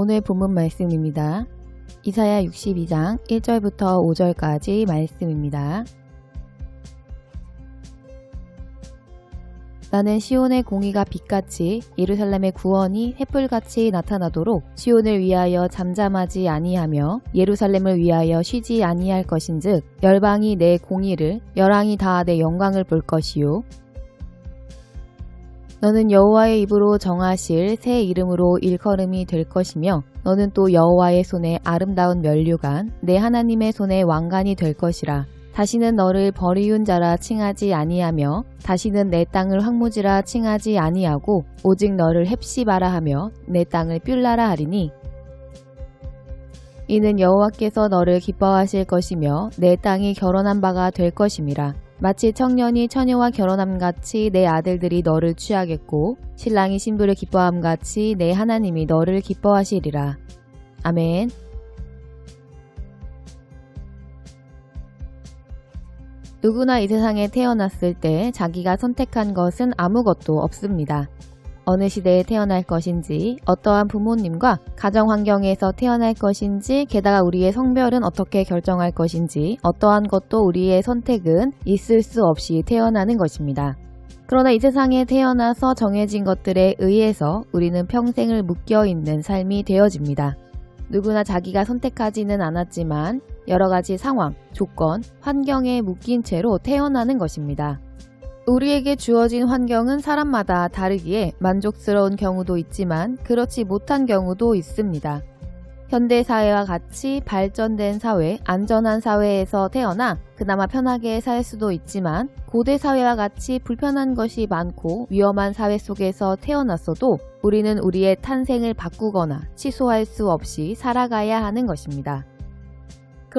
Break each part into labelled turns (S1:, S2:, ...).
S1: 오늘 본문 말씀입니다. 이사야 62장 1절부터 5절까지 말씀입니다. 나는 시온의 공의가 빛같이 예루살렘의 구원이 횃불같이 나타나도록 시온을 위하여 잠잠하지 아니하며 예루살렘을 위하여 쉬지 아니할 것인즉 열방이 내 공의를 열왕이 다 내 영광을 볼 것이요 너는 여호와의 입으로 정하실 새 이름으로 일컬음이 될 것이며 너는 또 여호와의 손에 아름다운 면류관 내 하나님의 손에 왕관이 될 것이라. 다시는 너를 버리운 자라 칭하지 아니하며 다시는 내 땅을 황무지라 칭하지 아니하고 오직 너를 헵시바라 하며 내 땅을 뷸라라 하리니. 이는 여호와께서 너를 기뻐하실 것이며 내 땅이 결혼한 바가 될 것임이라 마치 청년이 처녀와 결혼함 같이 내 아들들이 너를 취하겠고 신랑이 신부를 기뻐함 같이 내 하나님이 너를 기뻐하시리라. 아멘. 누구나 이 세상에 태어났을 때 자기가 선택한 것은 아무것도 없습니다. 어느 시대에 태어날 것인지, 어떠한 부모님과 가정 환경에서 태어날 것인지, 게다가 우리의 성별은 어떻게 결정할 것인지, 어떠한 것도 우리의 선택은 있을 수 없이 태어나는 것입니다. 그러나 이 세상에 태어나서 정해진 것들에 의해서 우리는 평생을 묶여 있는 삶이 되어집니다. 누구나 자기가 선택하지는 않았지만 여러 가지 상황, 조건, 환경에 묶인 채로 태어나는 것입니다. 우리에게 주어진 환경은 사람마다 다르기에 만족스러운 경우도 있지만 그렇지 못한 경우도 있습니다. 현대 사회와 같이 발전된 사회, 안전한 사회에서 태어나 그나마 편하게 살 수도 있지만 고대 사회와 같이 불편한 것이 많고 위험한 사회 속에서 태어났어도 우리는 우리의 탄생을 바꾸거나 취소할 수 없이 살아가야 하는 것입니다.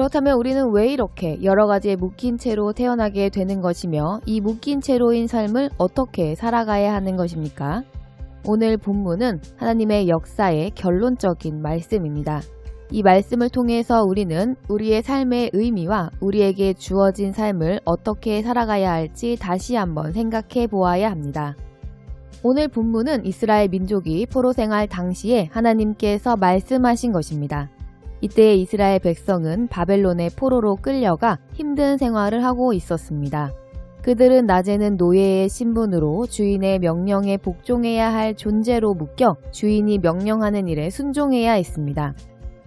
S1: 그렇다면 우리는 왜 이렇게 여러 가지에 묶인 채로 태어나게 되는 것이며 이 묶인 채로인 삶을 어떻게 살아가야 하는 것입니까? 오늘 본문은 하나님의 역사의 결론적인 말씀입니다. 이 말씀을 통해서 우리는 우리의 삶의 의미와 우리에게 주어진 삶을 어떻게 살아가야 할지 다시 한번 생각해 보아야 합니다. 오늘 본문은 이스라엘 민족이 포로 생활 당시에 하나님께서 말씀하신 것입니다. 이때 이스라엘 백성은 바벨론의 포로로 끌려가 힘든 생활을 하고 있었습니다. 그들은 낮에는 노예의 신분으로 주인의 명령에 복종해야 할 존재로 묶여 주인이 명령하는 일에 순종해야 했습니다.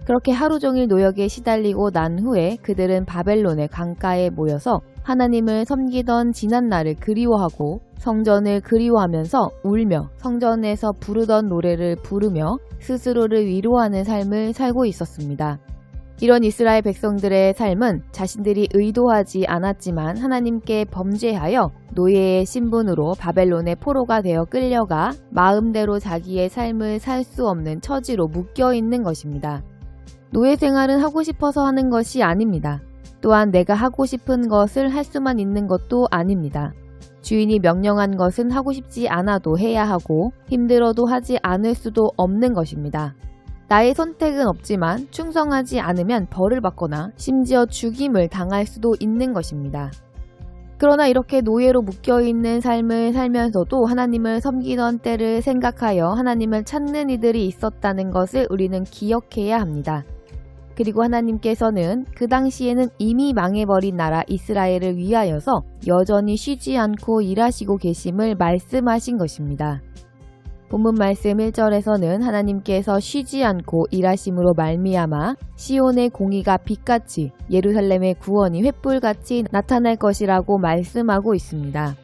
S1: 그렇게 하루 종일 노역에 시달리고 난 후에 그들은 바벨론의 강가에 모여서 하나님을 섬기던 지난 날을 그리워하고 성전을 그리워하면서 울며 성전에서 부르던 노래를 부르며 스스로를 위로하는 삶을 살고 있었습니다. 이런 이스라엘 백성들의 삶은 자신들이 의도하지 않았지만 하나님께 범죄하여 노예의 신분으로 바벨론의 포로가 되어 끌려가 마음대로 자기의 삶을 살 수 없는 처지로 묶여 있는 것입니다. 노예 생활은 하고 싶어서 하는 것이 아닙니다. 또한 내가 하고 싶은 것을 할 수만 있는 것도 아닙니다. 주인이 명령한 것은 하고 싶지 않아도 해야 하고 힘들어도 하지 않을 수도 없는 것입니다. 나의 선택은 없지만 충성하지 않으면 벌을 받거나 심지어 죽임을 당할 수도 있는 것입니다. 그러나 이렇게 노예로 묶여있는 삶을 살면서도 하나님을 섬기던 때를 생각하여 하나님을 찾는 이들이 있었다는 것을 우리는 기억해야 합니다. 그리고 하나님께서는 그 당시에는 이미 망해버린 나라 이스라엘을 위하여서 여전히 쉬지 않고 일하시고 계심을 말씀하신 것입니다. 본문 말씀 1절에서는 하나님께서 쉬지 않고 일하심으로 말미암아 시온의 공의가 빛같이 예루살렘의 구원이 횃불같이 나타날 것이라고 말씀하고 있습니다.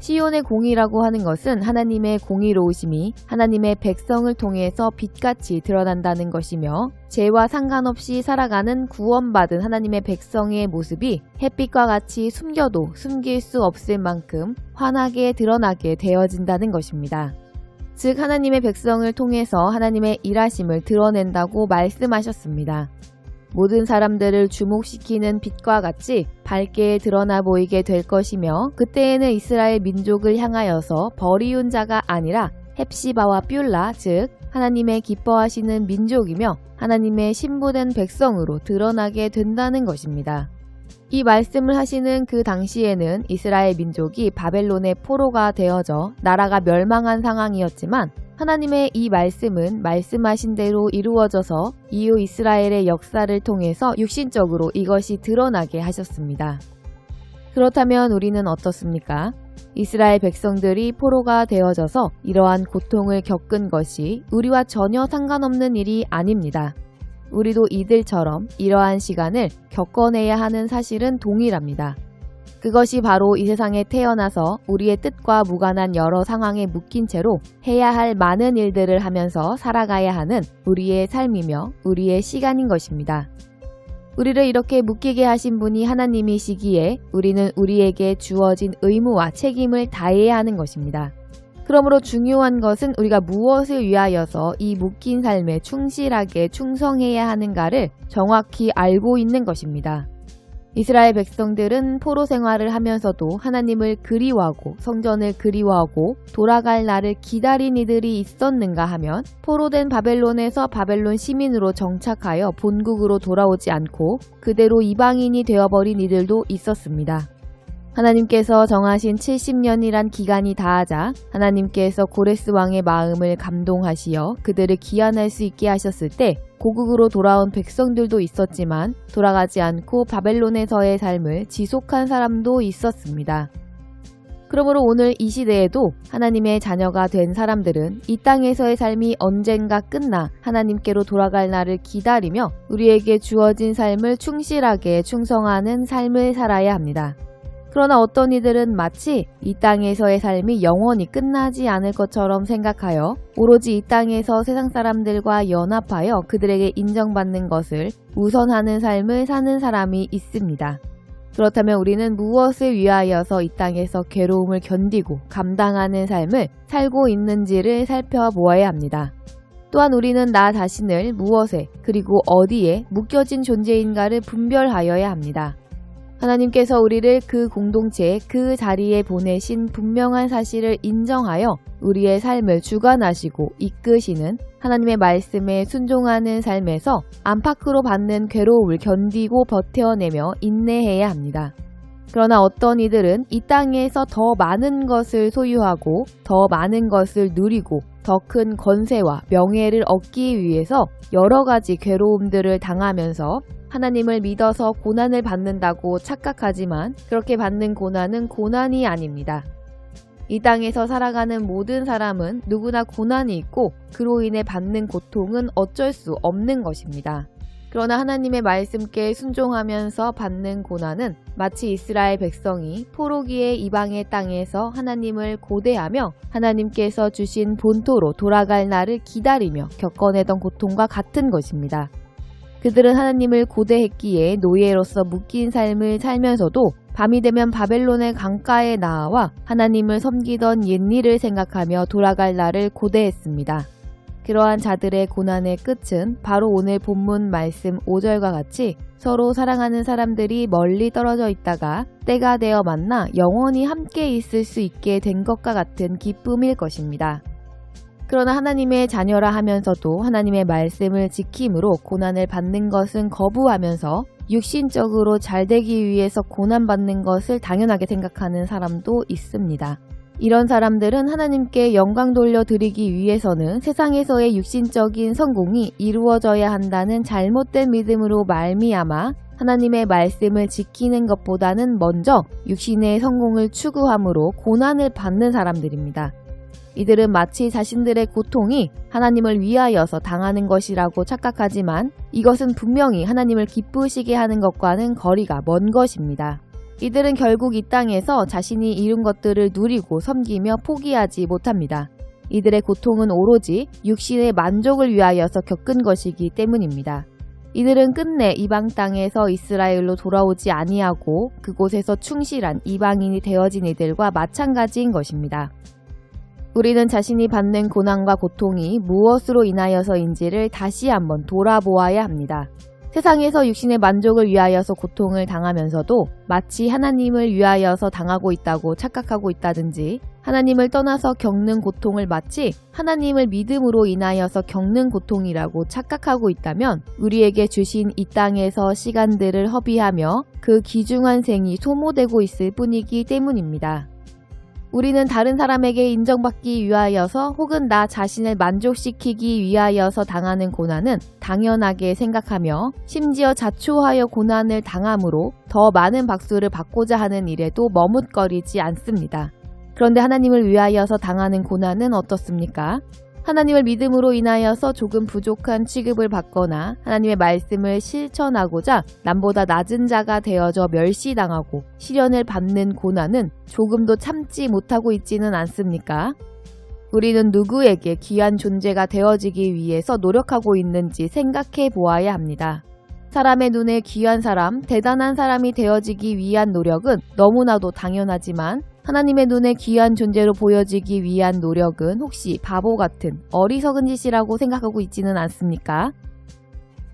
S1: 시온의 공의라고 하는 것은 하나님의 공의로우심이 하나님의 백성을 통해서 빛같이 드러난다는 것이며 죄와 상관없이 살아가는 구원받은 하나님의 백성의 모습이 햇빛과 같이 숨겨도 숨길 수 없을 만큼 환하게 드러나게 되어진다는 것입니다. 즉 하나님의 백성을 통해서 하나님의 일하심을 드러낸다고 말씀하셨습니다. 모든 사람들을 주목시키는 빛과 같이 밝게 드러나 보이게 될 것이며 그때에는 이스라엘 민족을 향하여서 버리운 자가 아니라 헵시바와 뷸라 즉 하나님의 기뻐하시는 민족이며 하나님의 신부된 백성으로 드러나게 된다는 것입니다. 이 말씀을 하시는 그 당시에는 이스라엘 민족이 바벨론의 포로가 되어져 나라가 멸망한 상황이었지만 하나님의 이 말씀은 말씀하신 대로 이루어져서 이후 이스라엘의 역사를 통해서 육신적으로 이것이 드러나게 하셨습니다. 그렇다면 우리는 어떻습니까? 이스라엘 백성들이 포로가 되어져서 이러한 고통을 겪은 것이 우리와 전혀 상관없는 일이 아닙니다. 우리도 이들처럼 이러한 시간을 겪어내야 하는 사실은 동일합니다. 그것이 바로 이 세상에 태어나서 우리의 뜻과 무관한 여러 상황에 묶인 채로 해야 할 많은 일들을 하면서 살아가야 하는 우리의 삶이며 우리의 시간인 것입니다. 우리를 이렇게 묶이게 하신 분이 하나님이시기에 우리는 우리에게 주어진 의무와 책임을 다해야 하는 것입니다. 그러므로 중요한 것은 우리가 무엇을 위하여서 이 묶인 삶에 충실하게 충성해야 하는가를 정확히 알고 있는 것입니다. 이스라엘 백성들은 포로 생활을 하면서도 하나님을 그리워하고 성전을 그리워하고 돌아갈 날을 기다린 이들이 있었는가 하면 포로된 바벨론에서 바벨론 시민으로 정착하여 본국으로 돌아오지 않고 그대로 이방인이 되어버린 이들도 있었습니다. 하나님께서 정하신 70년이란 기간이 다하자 하나님께서 고레스 왕의 마음을 감동하시어 그들을 귀환할 수 있게 하셨을 때 고국으로 돌아온 백성들도 있었지만 돌아가지 않고 바벨론에서의 삶을 지속한 사람도 있었습니다. 그러므로 오늘 이 시대에도 하나님의 자녀가 된 사람들은 이 땅에서의 삶이 언젠가 끝나 하나님께로 돌아갈 날을 기다리며 우리에게 주어진 삶을 충실하게 충성하는 삶을 살아야 합니다. 그러나 어떤 이들은 마치 이 땅에서의 삶이 영원히 끝나지 않을 것처럼 생각하여 오로지 이 땅에서 세상 사람들과 연합하여 그들에게 인정받는 것을 우선하는 삶을 사는 사람이 있습니다. 그렇다면 우리는 무엇을 위하여서 이 땅에서 괴로움을 견디고 감당하는 삶을 살고 있는지를 살펴보아야 합니다. 또한 우리는 나 자신을 무엇에 그리고 어디에 묶여진 존재인가를 분별하여야 합니다. 하나님께서 우리를 그 공동체, 그 자리에 보내신 분명한 사실을 인정하여 우리의 삶을 주관하시고 이끄시는 하나님의 말씀에 순종하는 삶에서 안팎으로 받는 괴로움을 견디고 버텨내며 인내해야 합니다. 그러나 어떤 이들은 이 땅에서 더 많은 것을 소유하고 더 많은 것을 누리고 더 큰 권세와 명예를 얻기 위해서 여러 가지 괴로움들을 당하면서 하나님을 믿어서 고난을 받는다고 착각하지만 그렇게 받는 고난은 고난이 아닙니다. 이 땅에서 살아가는 모든 사람은 누구나 고난이 있고 그로 인해 받는 고통은 어쩔 수 없는 것입니다. 그러나 하나님의 말씀께 순종하면서 받는 고난은 마치 이스라엘 백성이 포로기의 이방의 땅에서 하나님을 고대하며 하나님께서 주신 본토로 돌아갈 날을 기다리며 겪어내던 고통과 같은 것입니다. 그들은 하나님을 고대했기에 노예로서 묶인 삶을 살면서도 밤이 되면 바벨론의 강가에 나와 하나님을 섬기던 옛일을 생각하며 돌아갈 날을 고대했습니다. 그러한 자들의 고난의 끝은 바로 오늘 본문 말씀 5절과 같이 서로 사랑하는 사람들이 멀리 떨어져 있다가 때가 되어 만나 영원히 함께 있을 수 있게 된 것과 같은 기쁨일 것입니다. 그러나 하나님의 자녀라 하면서도 하나님의 말씀을 지킴으로 고난을 받는 것은 거부하면서 육신적으로 잘 되기 위해서 고난받는 것을 당연하게 생각하는 사람도 있습니다. 이런 사람들은 하나님께 영광 돌려드리기 위해서는 세상에서의 육신적인 성공이 이루어져야 한다는 잘못된 믿음으로 말미암아 하나님의 말씀을 지키는 것보다는 먼저 육신의 성공을 추구함으로 고난을 받는 사람들입니다. 이들은 마치 자신들의 고통이 하나님을 위하여서 당하는 것이라고 착각하지만 이것은 분명히 하나님을 기쁘시게 하는 것과는 거리가 먼 것입니다. 이들은 결국 이 땅에서 자신이 이룬 것들을 누리고 섬기며 포기하지 못합니다. 이들의 고통은 오로지 육신의 만족을 위하여서 겪은 것이기 때문입니다. 이들은 끝내 이방 땅에서 이스라엘로 돌아오지 아니하고 그곳에서 충실한 이방인이 되어진 이들과 마찬가지인 것입니다. 우리는 자신이 받는 고난과 고통이 무엇으로 인하여서인지를 다시 한번 돌아보아야 합니다. 세상에서 육신의 만족을 위하여서 고통을 당하면서도 마치 하나님을 위하여서 당하고 있다고 착각하고 있다든지 하나님을 떠나서 겪는 고통을 마치 하나님을 믿음으로 인하여서 겪는 고통이라고 착각하고 있다면 우리에게 주신 이 땅에서 시간들을 허비하며 그 귀중한 생이 소모되고 있을 뿐이기 때문입니다. 우리는 다른 사람에게 인정받기 위하여서 혹은 나 자신을 만족시키기 위하여서 당하는 고난은 당연하게 생각하며 심지어 자초하여 고난을 당함으로 더 많은 박수를 받고자 하는 일에도 머뭇거리지 않습니다. 그런데 하나님을 위하여서 당하는 고난은 어떻습니까? 하나님을 믿음으로 인하여서 조금 부족한 취급을 받거나 하나님의 말씀을 실천하고자 남보다 낮은 자가 되어져 멸시당하고 시련을 받는 고난은 조금도 참지 못하고 있지는 않습니까? 우리는 누구에게 귀한 존재가 되어지기 위해서 노력하고 있는지 생각해 보아야 합니다. 사람의 눈에 귀한 사람, 대단한 사람이 되어지기 위한 노력은 너무나도 당연하지만 하나님의 눈에 귀한 존재로 보여지기 위한 노력은 혹시 바보 같은 어리석은 짓이라고 생각하고 있지는 않습니까?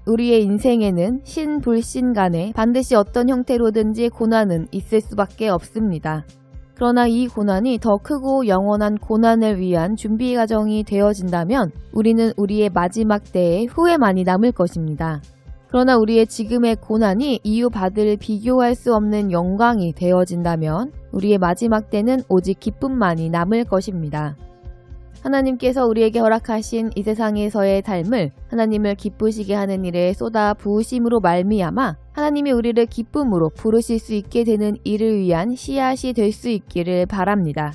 S1: 우리의 인생에는 신 불신 간에 반드시 어떤 형태로든지 고난은 있을 수밖에 없습니다. 그러나 이 고난이 더 크고 영원한 고난을 위한 준비 과정이 되어진다면 우리는 우리의 마지막 때에 후회만이 남을 것입니다. 그러나 우리의 지금의 고난이 이유받을 비교할 수 없는 영광이 되어진다면 우리의 마지막 때는 오직 기쁨만이 남을 것입니다. 하나님께서 우리에게 허락하신 이 세상에서의 삶을 하나님을 기쁘시게 하는 일에 쏟아 부으심으로 말미암아 하나님이 우리를 기쁨으로 부르실 수 있게 되는 일을 위한 씨앗이 될 수 있기를 바랍니다.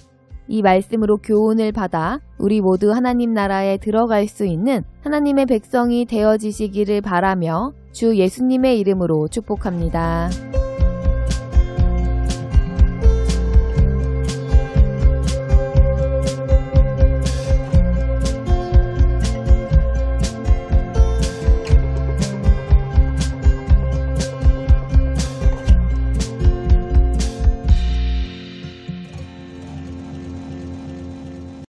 S1: 이 말씀으로 교훈을 받아 우리 모두 하나님 나라에 들어갈 수 있는 하나님의 백성이 되어지시기를 바라며 주 예수님의 이름으로 축복합니다.